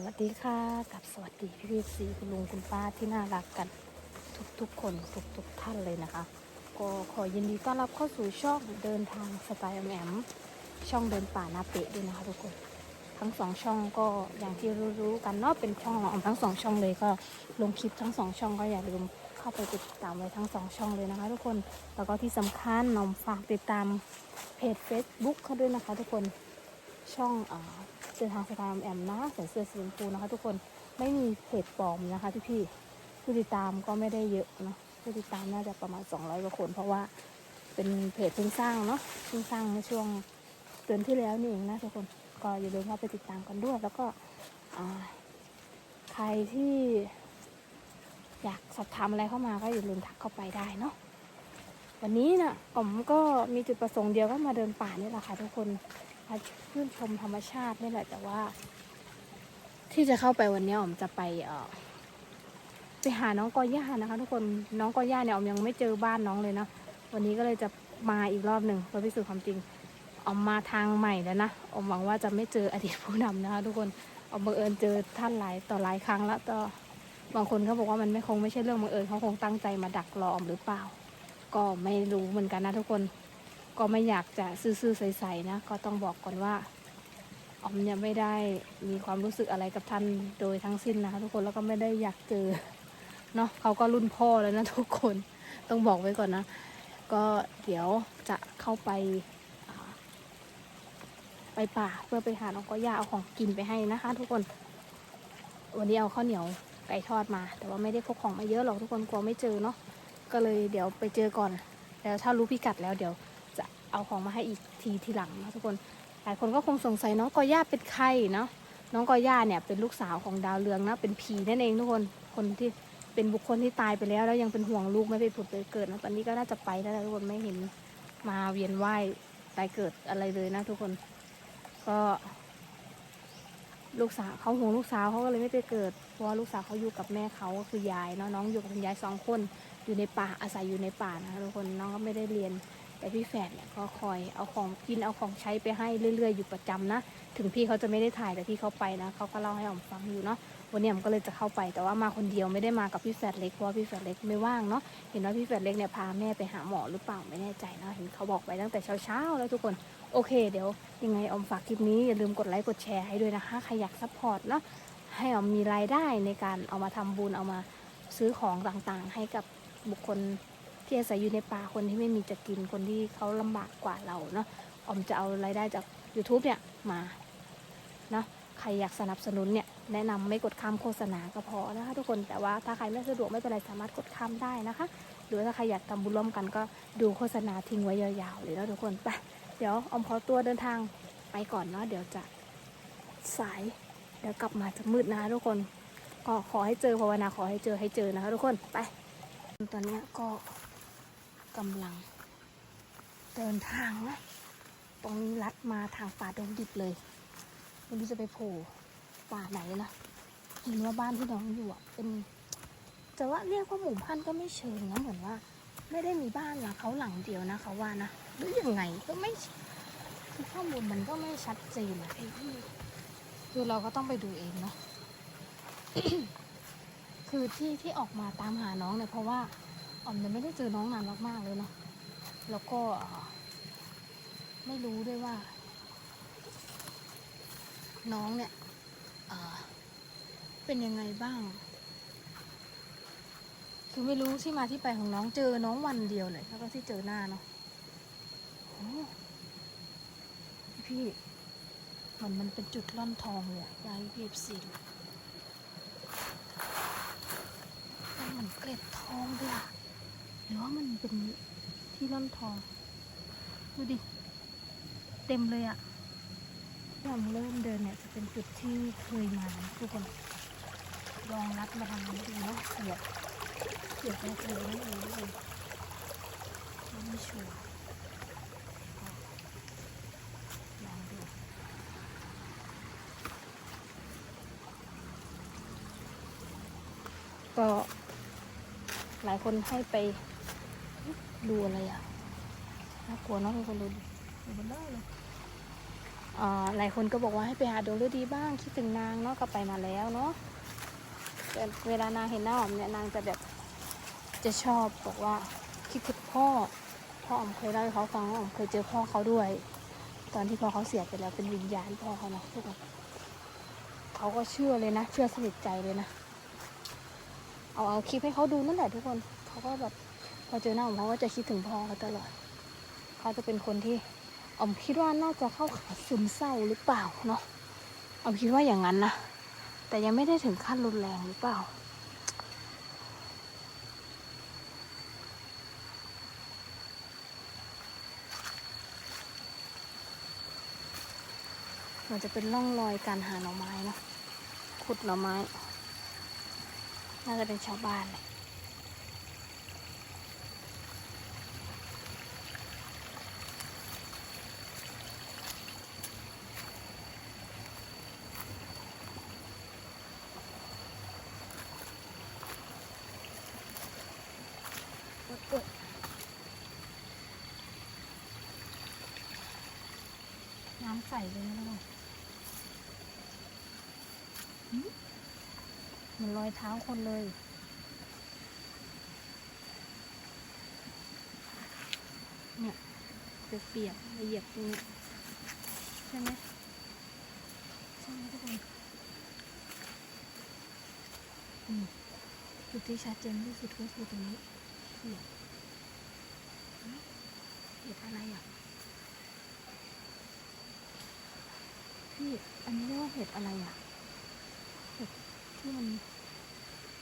สวัสดีค่ะกับสวัสดีพี่พี่สีคุณลุงคุณป้าที่น่ารักกันทุกทุกคนทุกทุกท่านเลยนะคะ ก็ขอยินดีต้อนรับเข้าสู่ช่องเดินทางสไตล์แอมแอมช่องเดินป่านาเปะด้วยนะคะทุกคนทั้งสองช่องก็อย่างที่รู้ๆกันเนาะเป็นช่องของทั้งสองช่องเลยก็ลงคลิปทั้งสองช่องก็อย่าลืมเข้าไปติดตามไว้ทั้งสองช่องเลยนะคะ ทุกคนแล้วก็ที่สำคัญน้องฝากติดตามเพจ Facebook เขาด้วยนะคะ ทุกคนช่องอ่า เดินทางสไตล์แอมนะใส่เสื้อสีชมพูนะคะ ทุกคนไม่มีเพจปลอมนะคะที่พี่ผู้ติดตามก็ไม่ได้เยอะนะผู้ติดตามน่าจะประมาณ 200กว่าคน เพราะว่าเป็นเพจเพิ่งสร้างเนาะเพิ่งสร้างเมื่อช่วงเดือนที่แล้วนี่เองนะทุกคนก็อย่าลืมเข้าไปติดตามกันด้วย แล้วก็ใครที่อยากสอบถามอะไรเข้ามาก็อย่าลืมทักเข้าไปได้เนาะวันนี้นะอ๋อมก็มีจุดประสงค์เดียวก็มาเดินป่านี่แหละค่ะทุกคน มาชื่นชมธรรมชาตินี่แหละแต่ว่า ที่จะเข้าไปวันนี้ออมจะไปเออไปหาน้องกอย่านะคะ ทุกคนน้องกอย่าเนี่ยออมยังไม่เจอบ้านน้องเลยเนาะวันนี้ก็เลยจะมาอีกรอบหนึ่งเพื่อพิสูจน์ความจริงออมมาทางใหม่แล้วนะออมหวังว่าจะไม่เจออดีตผู้นำนะคะ ทุกคนออมบังเอิญเจอท่านหลายต่อหลายครั้งแล้วก็บางคนเขาบอกว่ามันไม่คงไม่ใช่เรื่องบังเอิญเขาคงตั้งใจมาดักรออมหรือเปล่า ก็ไม่รู้เหมือนกันนะทุกคน ก็ไม่อยากจะซื่อๆใสๆนะ ก็ต้องบอกก่อนว่าออมเนี่ยไม่ได้มีความรู้สึกอะไรกับท่านโดยทั้งสิ้นนะคะทุกคนแล้วก็ไม่ได้อยากเจอเนาะเขาก็รุ่นพ่อแล้วนะทุกคนต้องบอกไว้ก่อนนะ ก็เดี๋ยวจะเข้าไปไปป่าเพื่อไปหาน้องก็ย่าเอาของกินไปให้นะคะ ทุกคน วันนี้เอาข้าวเหนียวไก่ทอดมา แต่ว่าไม่ได้พกของมาเยอะหรอกทุกคนกลัวไม่เจอเนาะก็เลยเดี๋ยวไปเจอก่อน แล้วถ้ารู้พิกัดแล้วเดี๋ยว เอาของมาให้อีกทีทีหลังนะทุกคน หลายคนก็คงสงสัยน้องกอย่าเป็นใครเนาะ น้องกอย่าเนี่ยเป็นลูกสาวของดาวเรืองนะ เป็นผีนั่นเองทุกคน คนที่เป็นบุคคลที่ตายไปแล้ว แล้วยังเป็นห่วงลูกไม่ไปผุดไปเกิดนะ ตอนนี้ก็น่าจะไปแล้วทุกคนไม่เห็นมาเวียนว่ายตายเกิดอะไรเลยนะทุกคน ก็ ลูกสาวเขาห่วงลูกสาวเขาก็เลยไม่ไปเกิด เพราะว่าลูกสาวเขาอยู่กับแม่เขาก็คือยายเนาะน้องอยู่กับคุณยายสองคน อยู่ในป่าอาศัยอยู่ในป่านะคะทุกคนน้องก็ไม่ได้เรียน แต่พี่แฝดเนี่ยก็คอยเอาของกินเอาของใช้ไปให้เรื่อย ๆ อยู่ประจำนะ ถึงพี่เขาจะไม่ได้ถ่ายแต่พี่เขาไปนะเขาก็เล่าให้ออมฟังอยู่เนาะวันนี้ออมก็เลยจะเข้าไปแต่ว่ามาคนเดียวไม่ได้มากับพี่แฝดเล็กเพราะพี่แฝดเล็กไม่ว่างเนาะเห็นว่าพี่แฝดเล็กเนี่ยพาแม่ไปหาหมอหรือเปล่าไม่แน่ใจเนาะเห็นเขาบอกไปตั้งแต่เช้าๆแล้วทุกคนโอเค เดี๋ยวยังไงออมฝากคลิปนี้อย่าลืมกดไลค์กดแชร์ให้ด้วยนะคะใครอยากซัพพอร์ตเนาะให้ออมมีรายได้ในการเอามาทำบุญเอามาซื้อของต่างๆ ให้กับบุคคล ที่อาศัยอยู่ในป่าคนที่ไม่มีจะกินคนที่เขาลำบากกว่าเราเนาะออมจะเอารายได้จาก YouTube เนี่ยมาเนาะใครอยากสนับสนุนเนี่ยแนะนำไม่กดข้ามโฆษณาก็พอนะคะทุกคนแต่ว่าถ้าใครไม่สะดวกไม่เป็นไรสามารถกดข้ามได้นะคะ หรือถ้าใครอยากทำบุญร่วมกันก็ดูโฆษณาทิ้งไว้ยาวๆเลยนะทุกคนไปเดี๋ยวออมขอตัวเดินทางไปก่อนเนาะเดี๋ยวจะสายเดี๋ยวกลับมาจะมืดนะทุกคน ก็ขอให้เจอภาวนาขอให้เจอให้เจอนะคะทุกคนไป ตอนนี้ก็ กำลัง เดินทางนะ ตรงนี้ลัดมาทางป่าดงดิบเลยไม่รู้จะไปโผล่ป่าไหนนะเห็นว่าบ้านที่น้องอยู่อะเป็นจะว่าเรียกว่าหมู่บ้านก็ไม่เชิงนะเหมือนว่า ไม่ได้มีบ้านหลังเขาหลังเดียวนะเขาว่านะหรือยังไงก็ไม่คือข้อมูลมันก็ไม่ชัดเจนอะพี่คือเราก็ต้องไปดูเองเนาะคือที่ที่ออกมาตามหาน้องเนี่ยเพราะว่า ออมเนี่ยไม่ได้เจอน้องนานมากๆเลยเนาะแล้วก็ไม่รู้ด้วยว่า น้องเนี่ยเป็นยังไงบ้าง คือไม่รู้ที่มาที่ไปของน้องเจอน้องวันเดียวเลยแล้วก็ที่เจอหน้าเนาะพี่มันมันเป็นจุดล่อนทองเลยอะยายพี่เอฟซีมันเหมือนเกล็ดทองเลยอะ หรือว่ามันเป็นที่ร่อนทอง ดูดิ เต็มเลยอะ่ะที่เราเริ่มเดินเนี่ยจะเป็นจุดที่เคยมาทุกคนลองรัดมาทางนี้ดูเนาะเสียบเสียบตรงกลางนี่เองด้วยไม่ชัวร์ลองดูก็หลายคนให้ไป ดูอะไรอะน่ากลัวเนาะทุกคนดูดูบนได้เลยอ่าหลายคนก็บอกว่าให้ไปหาดวงฤดีบ้างคิดถึงนางเนาะก็ไปมาแล้วเนาะแต่เวลานางเห็นหน้าอ๋อมเนี่ยนางจะแบบจะชอบบอกว่าคิดถึงพ่อพ่ออมเคยเล่าให้เขาฟังว่าอ๋อมเคยเจอพ่อเขาด้วย ตอนที่พ่อเขาเสียไปแล้วเป็นวิญญาณพ่อเขาเนาะทุกคนเขาก็เชื่อเลยนะ เชื่อสนิทใจเลยนะ เอาเอาคลิปให้เขาดูนั่นแหละทุกคนเขาก็แบบ พอเจอหน้าผมเขาก็จะคิดถึงพ่อเขาตลอด เขาจะเป็นคนที่ออมคิดว่าน่าจะเข้าขายซึมเศร้าหรือเปล่าเนาะออมคิดว่าอย่างนั้นนะ แต่ยังไม่ได้ถึงขั้นรุนแรงหรือเปล่า มันจะเป็นร่องรอยการหาหน่อไม้เนาะขุดหน่อไม้ น่าจะเป็นชาวบ้านเลยโอ๊ยโอ๊ยน้ำใสเลยนะลูกหืมเหมันร อยเท้าคนเลย เนี่ยเปียกละเอียดตรงนี้ใช่ไหมใช่ไหมทุกคนอืมจุดที่ชัดเจนที่สุดก็คือตรงนี้เปียกเฮ้ยเห็ดอะไรอะพี่อันนี้เรียกว่าเห็ดอะไรอะ เห็ดที่มัน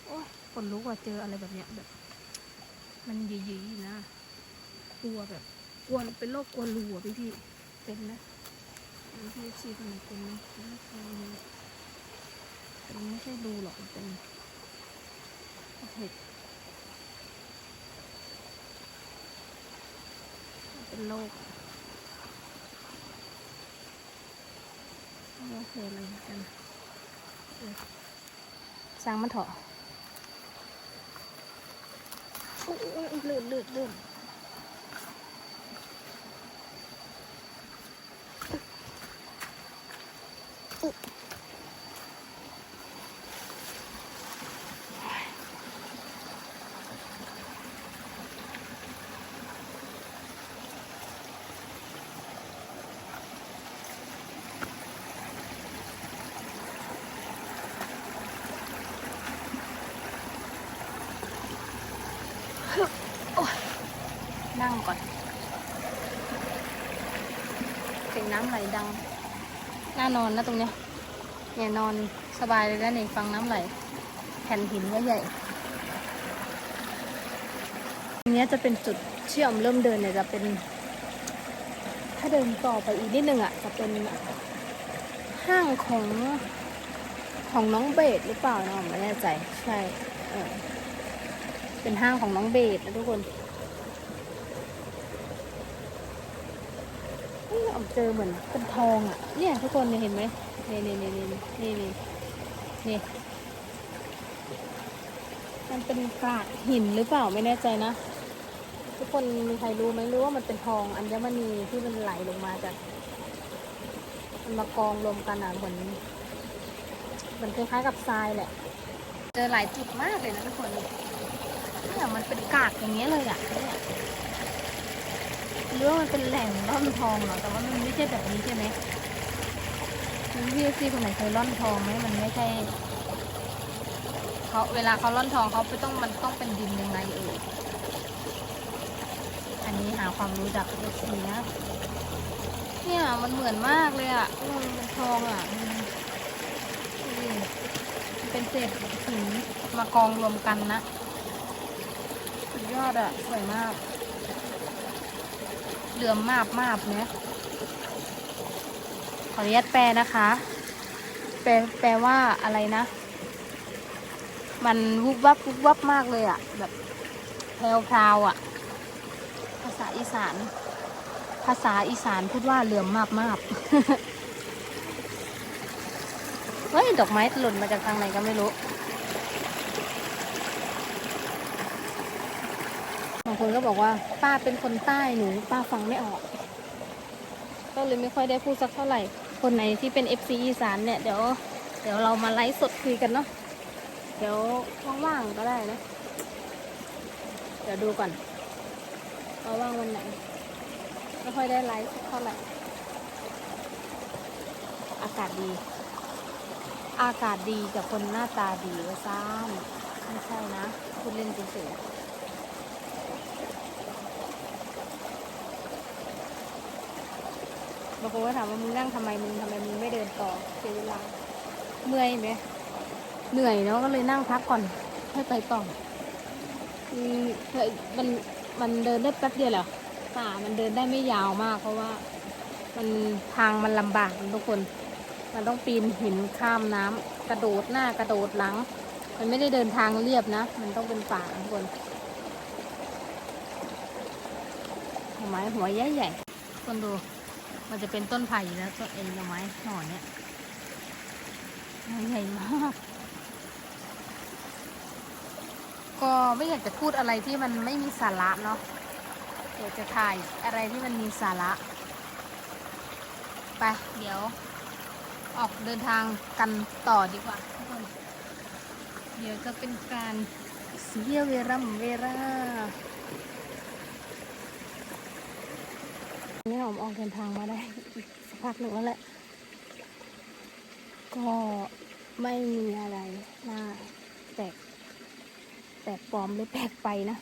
โอ้ยขนลุกว่าเจออะไรแบบเนี้ยแบบ มันยีๆนะกลัวแบบกลัวเป็นโรคกลัวรูอะพี่พี่เป็นนะพี่ชีคนไหนเป็นไหมไม่เคยมีแต่มันไม่ใช่รูหรอกเป็นเห็ดเป็นโรคโรคคือะไรเหมือนกันสร้างมันเถอะ ลื่นลื่นลื่นนั่งก่อนเสียงน้ำไหลดัง น่านอนนะตรงเนี้ยเนี่ยนอนสบายเลยนะนี่ฟังน้ำไหล แผ่นหินก็ใหญ่ตรงนี้จะเป็นจุดเชื่อมเริ่มเดินเนี่ยจะเป็น ถ้าเดินต่อไปอีกนิดนึงอะจะเป็นห้างของของน้องเบสหรือเปล่าเนาะไม่แน่ใจใช่เออเป็นห้างของน้องเบสนะทุกคน นี่ออมเจอเหมือนเป็นทองอะ เนี่ยทุกคนเนี่ยเห็นไหมนี่นี่นี่นี่นี่นี่นี่มันเป็นกากหินหรือเปล่าไม่แน่ใจนะ ทุกคนมีใครรู้ไหมรู้ว่ามันเป็นทองอัญมณีที่มันไหลลงมาจากมันมากองรวมกันอะเหมือนเหมือนคล้ายๆกับทรายแหละ เจอหลายจุดมากเลยนะทุกคนเนี่ยมันเป็นกากอย่างเงี้ยเลยอะ หรือว่ามันเป็นแหล่งร่อนทองเหรอ แต่ว่ามันไม่ใช่แบบนี้ใช่ไหมพี่ซีคนไหนเคยร่อนทองไหมมันไม่ใช่เขาเวลาเขาร่อนทองเขาไม่ต้องมันต้องเป็นดินยังไงเอ่ยอันนี้หาความรู้จากเอซีนะเนี่ยมันเหมือนมากเลยอะมันเป็นทองอะมันนี่มันเป็นเศษหินมากองรวมกันนะสุดยอดอะสวยมาก เหลือมมาบมาบเนี่ยขออนุญาตแปลนะคะ แปลแปลว่าอะไรนะ มันวุบวับวุบวับมากเลยอะ่ะ แบบแพรวพราวๆอะ ภาษาอีสาน ภาษาอีสานพูดว่าเหลื่อมมากมากเฮ้ย ดอกไม้หล่นมาจากทางไหนก็ไม่รู้างคนก็บอกว่า ป้าเป็นคนใต้หนูป้าฟังไม่ออก ก็เลยไม่ค่อยได้พูดสักเท่าไหร่ คนไหนที่เป็น FC อีสานเนี่ยเดี๋ยวเดี๋ยวเรามาไลฟ์สดคุยกันเนาะเดี๋ยวว่างๆก็ได้นะ เดี๋ยวดูก่อนว่าว่างวันไหน ไม่ค่อยได้ไลฟ์สักเท่าไหร่ อากาศดี อากาศดีกับคนหน้าตาดีว่าซ้ำไม่ใช่นะพูดเล่นเฉยๆ บางคนก็ถามว่ามึงนั่งทำไมมึงทำไมมึงไม่เดินต่อเสียเวลาเมื่อยไหมเหนื่อยเนาะก็เลยนั่งพักก่อนให้ไปต่ออืมเฮ้ยมันมันเดินได้แป๊บเดียวแหละป่ามันเดินได้ไม่ยาวมาก เพราะว่า มันทางมันลำบากทุกคน มันต้องปีนหินข้ามน้ำกระโดดหน้ากระโดดหลัง มันไม่ได้เดินทางเรียบนะ มันต้องเป็นป่าทุกคนหน่อไม้หัวใหญ่ใหญ่ๆคนดู มันจะเป็นต้นไผ่แล้วต้นเอ็นไม้หน่อเนี้ยใหญ่มาก ก็ไม่อยากจะพูดอะไรที่มันไม่มีสาระเนาะอยากจะถ่ายอะไรที่มันมีสาระไปเดี๋ยว ออกเดินทางกันต่อดีกว่าทุกคนเดี๋ยวจะเป็นการเสียเวรัมเวลา นี่ผมออกเดินทางมาได้สักพักหนึ่งแล้วแหละ ก็ไม่มีอะไรน่าแปลกแปลกปลอมหรือแปลกไปนะ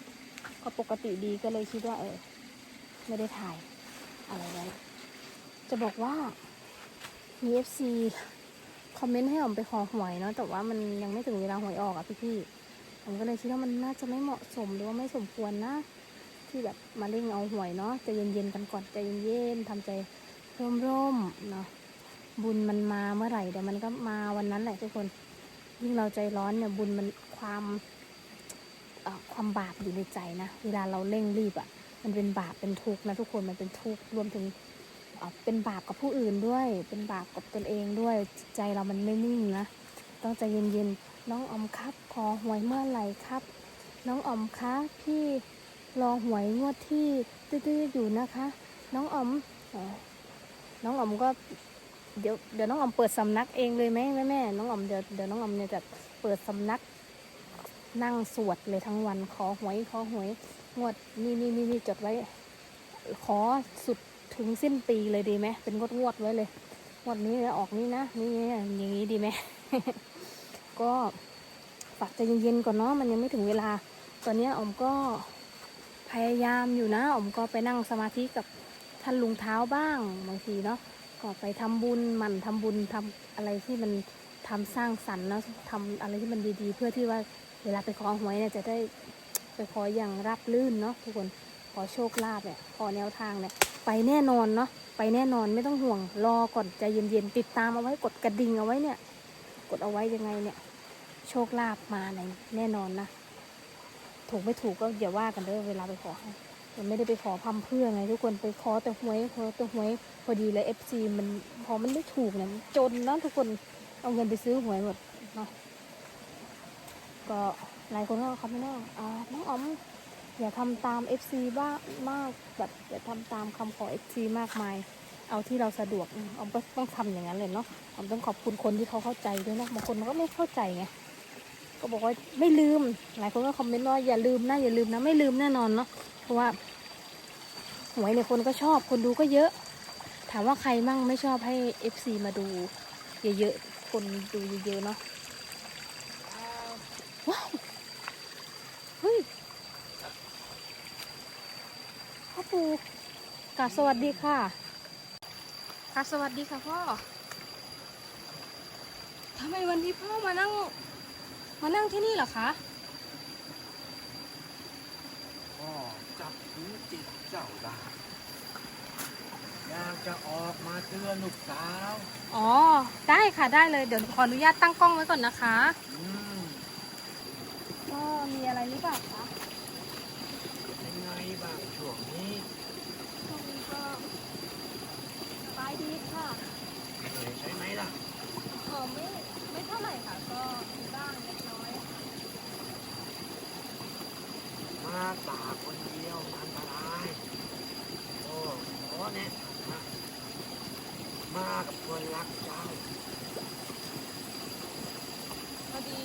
ก็ปกติดีก็เลยคิดว่าเออ ไม่ได้ถ่ายอะไรไว้จะบอกว่ามีเอฟซีคอมเมนต์ให้ผมไปขอหวยเนาะแต่ว่ามันยังไม่ถึงเวลาหวยออกอะพี่พี่ผมก็เลยคิดว่ามันน่าจะไม่เหมาะสมหรือว่าไม่สมควรนะ ที่แบบมาเล่งเอาหวยเนาะใจะเย็นๆกันก่อนใจเย็นๆทำใจร่มๆเนาะบุญมันมาเมื่อไหร่เดี๋ยวมันก็มาวันนั้นแหละทุกคน ยิ่งเราใจร้อนเนี่ยบุญมันความความบาปอยู่ในใจนะเวลาเราเร่งรีบอะ่ะ มันเป็นบาปเป็นทุกข์นะทุกคนมันเป็นทุกข์รวมถึงเป็นบาปกับผู้อื่นด้วย เป็นบาปกับตนเองด้วยจิตใจเรามันไม่นิ่งนะต้องใจเย็นๆน้องอมครับ ขอหวยเมื่อไหร่ครับ น้องอมคะพี่ รอหวยงวดที่ตื้อๆอยู่นะคะ น้องออมน้องออมก็เดี๋ยวเดี๋ยวน้องออมเปิดสำนักเองเลยไหมแม่แม่น้องออมเดี๋ยวเดี๋ยวน้องออมเนี่ยจะเปิดสำนักนั่งสวดเลยทั้งวันขอหวยขอหวยงวดนี่นี่นี่นี่จดไว้ ขอสุดถึงสิ้นปีเลยดีไหมเป็นงวดงวดไว้เลยงวดนี้ออกนี้นะนี่อย่างนี้ดีไหมก็ฝากใจเย็นๆก่อนเนาะมันยังไม่ถึงเวลา ตอนนี้อมก็ พยายามอยู่นะอมก็ไปนั่งสมาธิกับท่านลุงเท้าบ้างบางทีเนาะก็ไปทำบุญหมั่นทำบุญทำอะไรที่มันทำสร้างสรรค์แล้วทำอะไรที่มันดีๆ เพื่อที่ว่าเวลาไปขอหวยเนี่ยจะได้ไปขออย่างราบลื่นเนาะทุกคนขอโชคลาภเนี่ยขอแนวทางเนี่ยไปแน่นอนเนาะไปแน่นอนไม่ต้องห่วงรอก่อนใจเย็นๆติดตามเอาไว้กดกระดิ่งเอาไว้เนี่ย กดเอาไว้ยังไงเนี่ย โชคลาภมาในแน่นอนนะ ถูกไม่ถูกก็อย่าว่ากันเด้อเวลาไปขอให้มันไม่ได้ไปขอพัมเพื่อไงทุกคนไปขอแต่หวยขอแต่หวยพอดีเลยเอฟซีมันพอมันไม่ถูกเนี่ยมันจนนะทุกคนเอาเงินไปซื้อหวยหมดเนาะก็หลายคนก็เขาไม่แน่อ่าน้องอ๋อมอย่าทำตาม FC บ้างมากแบบอย่าทำตามคำขอ FC มากมาย เอาที่เราสะดวกอืมอ๋อมก็ต้องทำอย่างนั้นเลยเนาะอ๋อมต้องขอบคุณคนที่เขาเข้าใจด้วยนะบางคนมันก็ไม่เข้าใจไง ก็บอกว่าไม่ลืม หลายคนก็คอมเมนต์ว่าอย่าลืมนะอย่าลืมนะไม่ลืมแน่นอนเนาะเพราะว่าหวยเนี่ยคนก็ชอบคนดูก็เยอะ ถามว่าใครมั่งไม่ชอบให้ FC มาดู เยอะๆคนดูเยอะๆเนาะว้าวเฮ้ยพ่อปูกราบสวัสดีค่ะกราบสวัสดีค่ะพ่อทำไมวันนี้พ่อมานั่ง มานั่งที่นี่เหรอคะ พ่อจับหูจิตเจ้าได้อยากจะออกมาเตือนหนุกสาว อ๋อ ได้ค่ะได้เลย เดี๋ยวขออนุญาตตั้งกล้องไว้ก่อนนะคะอืมก็มีอะไรหรือเปล่าคะเป็นไงบ้างช่วงนี้ช่วงนี้ก็สบายดีค่ะเหนื่อยใช่ไหมล่ะ เออไม่ไม่เท่าไหร่ค่ะ ก็มีบ้าง ป่าคนเดียวอันตรายโอ้ขอแนะนำะมากับคนรักเจ้า พอดี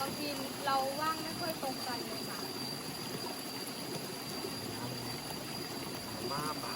บางทีเราว่างไม่ค่อยตรงกันเลยค่ะ มาป่า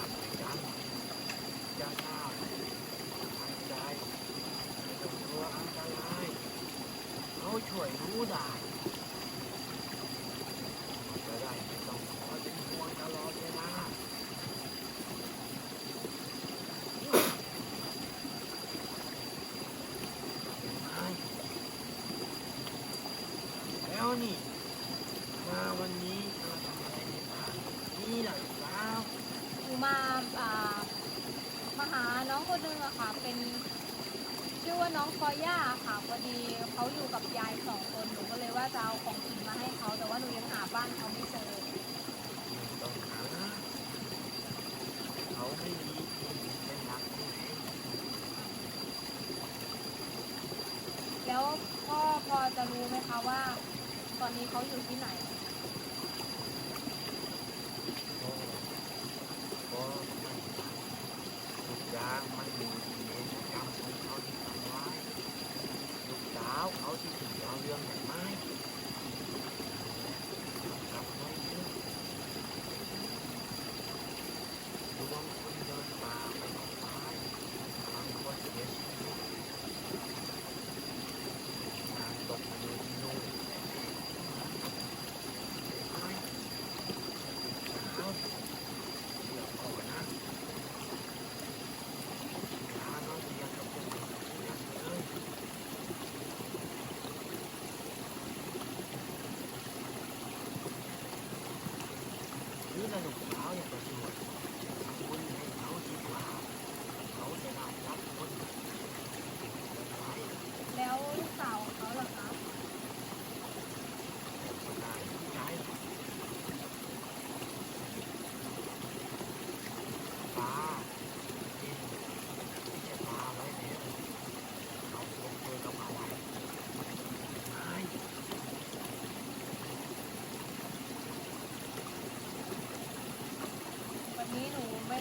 แล้วพ่อพอจะรู้ไหมคะว่า ตอนนี้เขาอยู่ที่ไหนเขาที่ทำร้ายลูกสาวเขาที่ถูกเอาเรื่องอย่าง 하는 거.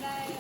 guys.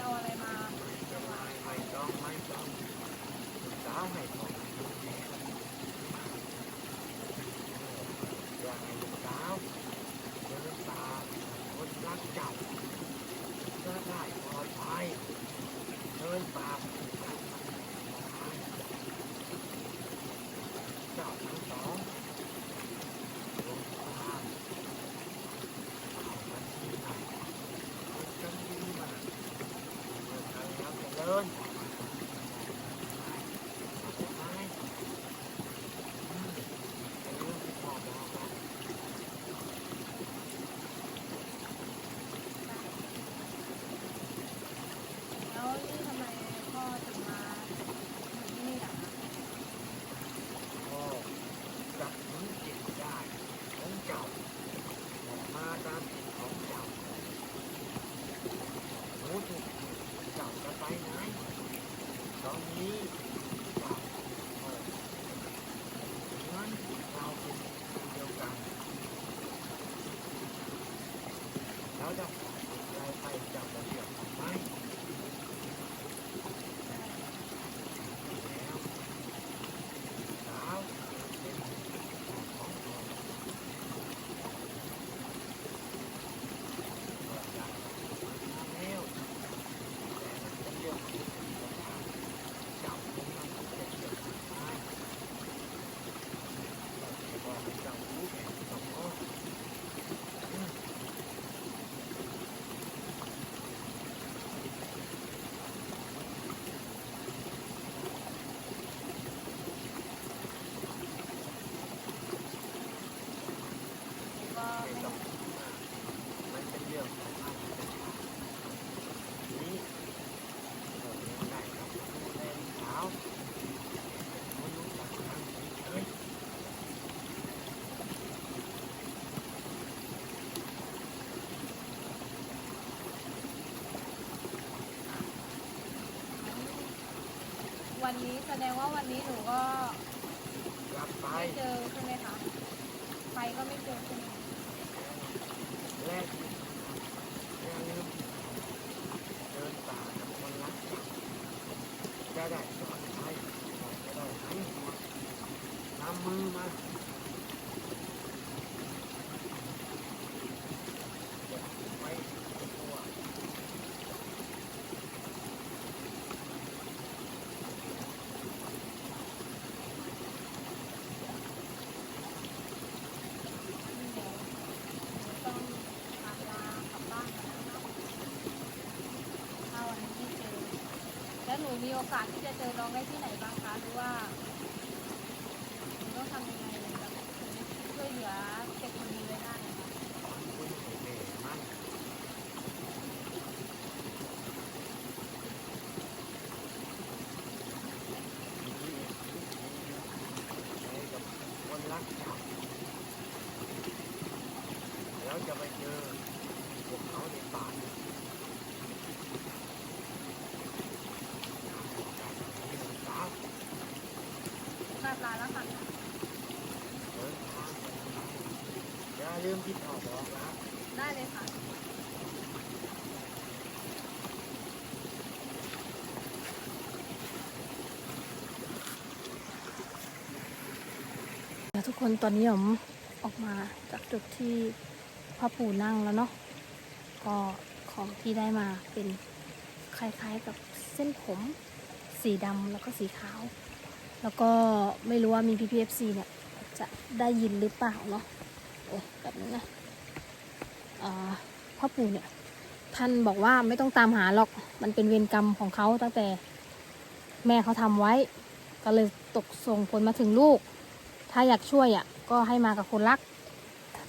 ันนี้แสดงว่าวันนี้หนูก็กลับไปไม่เจอใช่ไหมคะไปก็ไม่เจอใช่ไหมแรกอย่าลืมเดินป่ากับคนรักจะได้ปลอดภัยจะได้ให้มาทำมือมาไปกลัว เดี๋ยวหนูต้องพาลากลับบ้านแล้วนะคะถ้าวันนี้ไม่เจอ แล้วหนูมี โอกาสที่จะเจอน้องได้ที่ไหนบ้างคะหรือว่าต้องทำยังไงแบบช่วยเหลือเด็กคนนี้ไว้ได้นะคะคนรักแล้วจะไปเจอพวกเขาในป่าสาว ลาดลาแล้วค่ะ เดินทางอย่าลืมที่พ่อบอกนะ ได้เลยค่ะ แล้ว ทุกคนตอนนี้ผมออกมาจากจุดที่พ่อปู่นั่งแล้วเนาะก็ของที่ได้มาเป็นคล้ายๆกับเส้นผม สีดำแล้วก็สีขาว แล้วก็ไม่รู้ว่ามี PPFC เนี่ยจะได้ยินหรือเปล่าเนาะโอ้แบบนี้นะพ่อปู่เนี่ย ท่านบอกว่าไม่ต้องตามหาหรอกมันเป็นเวรกรรมของเขาตั้งแต่แม่เขาทำไว้ ก็เลยตกส่งผลมาถึงลูก ถ้าอยากช่วยอะก็ให้มากับคนรัก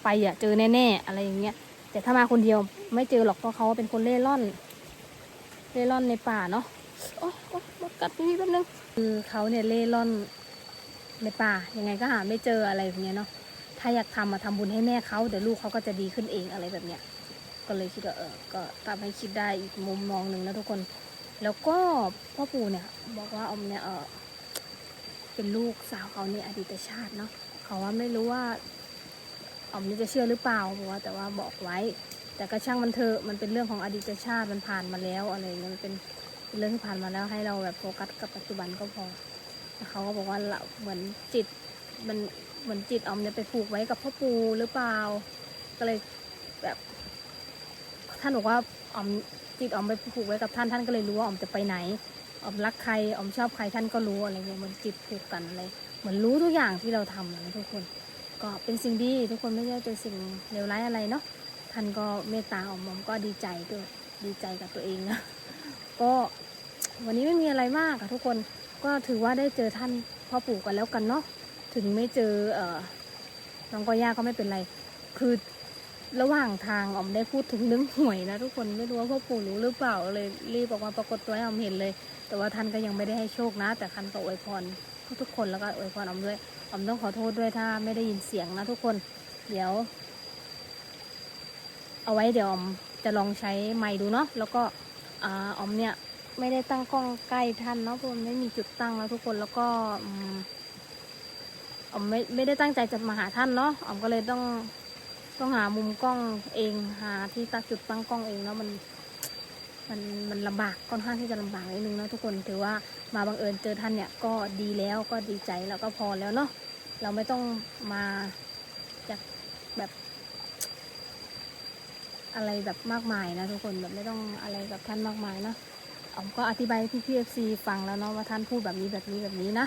ไปอะเจอแน่ๆอะไรอย่างเงี้ย แต่ถ้ามาคนเดียวไม่เจอหรอกเพราะเขาเป็นคนเล่ร่อน เล่ร่อนในป่าเนาะโอ๊ยโอ๊ยมดกัดพี่แป๊บนึงคือเขาเนี่ยเล่ร่อนในป่ายังไงก็หาไม่เจออะไรแบบเนี้ยเนาะถ้าอยากทำมาทำบุญให้แม่เขาเดี๋ยวลูกเขาก็จะดีขึ้นเองอะไรแบบเนี้ยก็เลยคิดว่าเออก็ทำให้คิดได้อีกมุมมองหนึ่งนะทุกคน แล้วก็พ่อปู่เนี่ย บอกว่าอมเนี่ยเออ เป็นลูกสาวเขาในอดีตชาติเนาะเขาว่าไม่รู้ว่าออมนี่จะเชื่อหรือเปล่าบอกว่าแต่ว่าบอกไว้ แต่ก็ช่างมันเถอะมันเป็นเรื่องของอดีตชาติมันผ่านมาแล้วอะไรเงี้ยมันเป็นเรื่องที่ผ่านมาแล้วให้เราแบบโฟกัสกับปัจจุบันก็พอแล้วเขาก็บอกว่าเราเหมือนจิตมันเหมือนจิตออมเนี่ยไปผูกไว้กับพ่อปู่หรือเปล่า ก็เลยแบบท่านบอกว่าออมจิตออมไปผูกไว้กับท่านท่านก็เลยรู้ว่าออมจะไปไหน ออมรักใครออมชอบใครท่านก็รู้อะไรเงี้ยมันจิตผูกกันอะไรเหมือนรู้ทุกอย่างที่เราทำนะทุกคน ก็เป็นสิ่งดีทุกคนไม่ใช่เป็นสิ่งเลวร้ายอะไรเนาะท่านก็เมตตาออมอมก็ดีใจด้วยดีใจกับตัวเองนะก็วันนี้ไม่มีอะไรมากอะทุกคนก็ถือว่าได้เจอท่านพ่อปู่กันแล้วกันเนาะถึงไม่เจอเอ่อน้องกอย่าก็ไม่เป็นไร คือ ระหว่างทางออมได้พูดถึงเรื่องหวยนะทุกคนไม่รู้ว่าพ่อปู่รู้หรือเปล่าเลยรีบออกมาปรากฏตัวให้ออมเห็นเลย แต่ว่าท่านก็ยังไม่ได้ให้โชคนะ แต่ท่านก็อวยพรทุกๆคนแล้วก็อวยพรออมด้วยออมต้องขอโทษด้วยถ้าไม่ได้ยินเสียงนะทุกคน เดี๋ยว เอาไว้เดี๋ยวออมจะลองใช้ไมค์ดูเนาะแล้วก็อาอมเนี่ยไม่ได้ตั้งกล้องใกล้ท่านเนาะเพราะมันไม่มีจุดตั้งแล้วทุกคนแล้วก็อมออมไม่ไม่ได้ตั้งใจจะมาหาท่านเนาะออมก็เลยต้อง ต้องหามุมกล้องเองหาที่ตั้งจุดตั้งกล้องเองแล้วมันมันมันลำบากค่อนข้างที่จะลำบากนิดนึงนะทุกคนถือว่ามาบังเอิญเจอท่านเนี่ยก็ดีแล้วก็ดีใจแล้วก็พอแล้วเนาะเราไม่ต้องมาจากแบบอะไรแบบมากมายนะทุกคนแบบไม่ต้องอะไรกับท่านมากมายนะอ๋อมก็อธิบายพี่พีเอฟซีฟังแล้วเนาะว่าท่านพูดแบบนี้แบบนี้แบบนี้นะ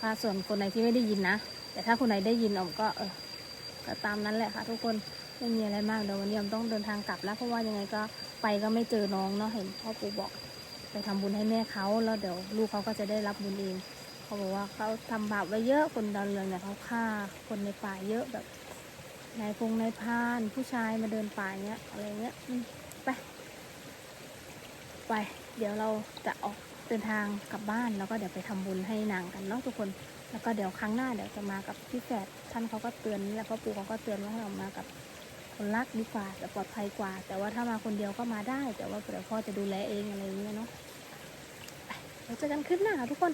ถ้าส่วนคนไหนที่ไม่ได้ยินนะ แต่ถ้าคนไหนได้ยินอ๋อมก็เออ ก็ตามนั้นแหละค่ะ ทุกคนไม่มีอะไรมากเดี๋ยววันนี้อ๋อมต้องเดินทางกลับแล้วเพราะว่ายังไงก็ไปก็ไม่เจอน้องเนาะเห็นพ่อปู่บอก ไปทำบุญให้แม่เขาแล้วเดี๋ยวลูกเขาก็จะได้รับบุญเองเขาบอกว่าเขาทำบาปไว้เยอะคนดอนเรืองเนี่ยเขาฆ่าคนในป่าเยอะแบบนายพงนายพานผู้ชายมาเดินป่าเงี้ยอะไรเงี้ยไปไป เดี๋ยวเราจะออกเดินทางกลับบ้านแล้วก็เดี๋ยวไปทำบุญให้นางกันเนาะทุกคน แล้วก็เดี๋ยวครั้งหน้าเดี๋ยวจะมากับพี่แฝดท่านเขาก็เตือนแล้วก็ปู่เขาก็เตือนว่าให้เรามากับคนรักดีกว่าจะปลอดภัยกว่า แต่ว่าถ้ามาคนเดียวก็มาได้ แต่ว่าเดี๋ยวพ่อจะดูแลเองอะไรอย่างเงี้ยเนาะเราเจอกันคลิปหน้าทุกคน